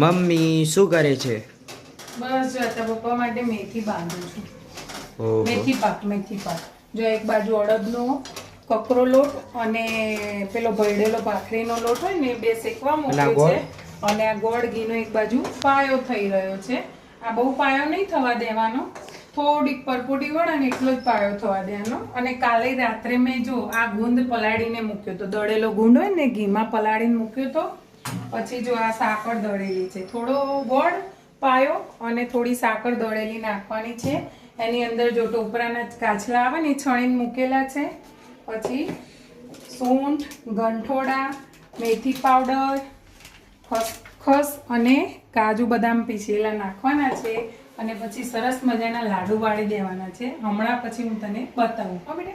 Mummy શું કરે છે? બસ જો અત્યારે પપ્પા માટે મેથી બાંધું છું. મેથી પાક મેથી પાક. જો એક બાજુ અડદનો કકરો લોટ અને પેલો ભરડેલો ભાખરીનો લોટ હોય ને બે શેકવા મૂક્યો છે. અને આ ગોળ ઘીનો એક બાજુ પાયો થઈ રહ્યો છે. આ બહુ પાયો નહીં થવા દેવાનો. થોડીક પરપોટી વળે ને એટલો જ પાયો થવા દેવાનો. અને કાલે રાત્રે મેં જો આ ગુંદ પલાળીને મૂક્યો તો દળેલો ગુંદ હોય ને ઘીમાં પલાળીને મૂક્યો તો પછી જો આ સાકર દળેલી છે. થોડો ગોળ પાયો અને થોડી સાકર દળેલી નાખવાની છે. એની અંદર જો ટોપરાના કાચલા આવે ને છણીને મૂકેલા છે. પછી સૂંઠ, ગંઠોડા, મેથી પાવડર ખસખસ અને કાજુ બદામ પીસેલા નાખવાના છે અને પછી સરસ મજાના લાડુ વાળી દેવાના છે. હમણાં પછી હું તને બતાવું. હો બેટા.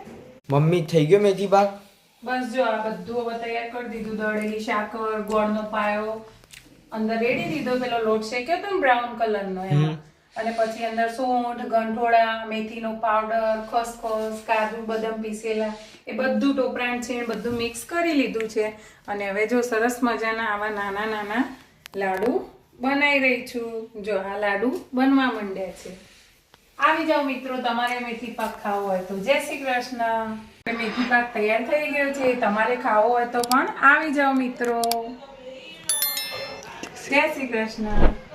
મમ્મી, થઈ ગયો મેથી પાક? બસ જો આ બધું હવે તૈયાર કરી દીધું દળેલી સાકર ગોળનો પાયો. અંદર રેડી દીધો પેલો લોટ શેક્યો તો બ્રાઉન કલરનો એમાં. અને પછી અંદર સૂંઠ ગંઠોળા મેથીનો પાવડર ખસખસ કાજુ બદામ પીસેલા એ બધું ટોપરાણ છે બધું મિક્સ કરી લીધું છે. અને હવે જો સરસ મજાના આવા નાના નાના લાડુ બનાવી રહી છું. જો આ લાડુ બનવા માંડ્યા છે. આવી જાઓ મિત્રો, તમારે મેથી પાક ખાવો હોય તો. જય શ્રી કૃષ્ણ. મેથી પાક તૈયાર થઈ ગયો છે, તમારે ખાવો હોય તો પણ આવી જાઓ મિત્રો. જય શ્રી કૃષ્ણ.